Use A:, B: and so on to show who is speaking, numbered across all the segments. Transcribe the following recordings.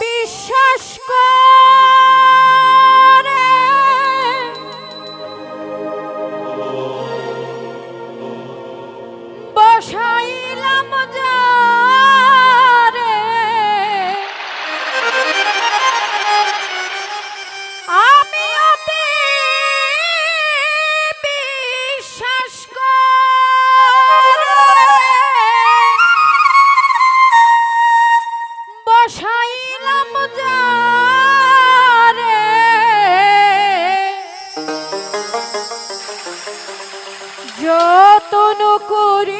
A: বিশ্বাস করে যতন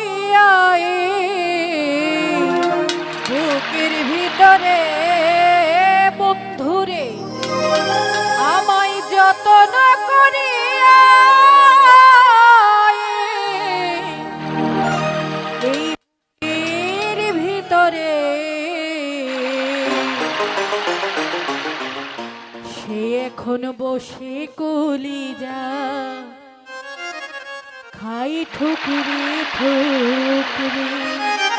A: খাই ঠুকরি।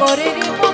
A: করে রে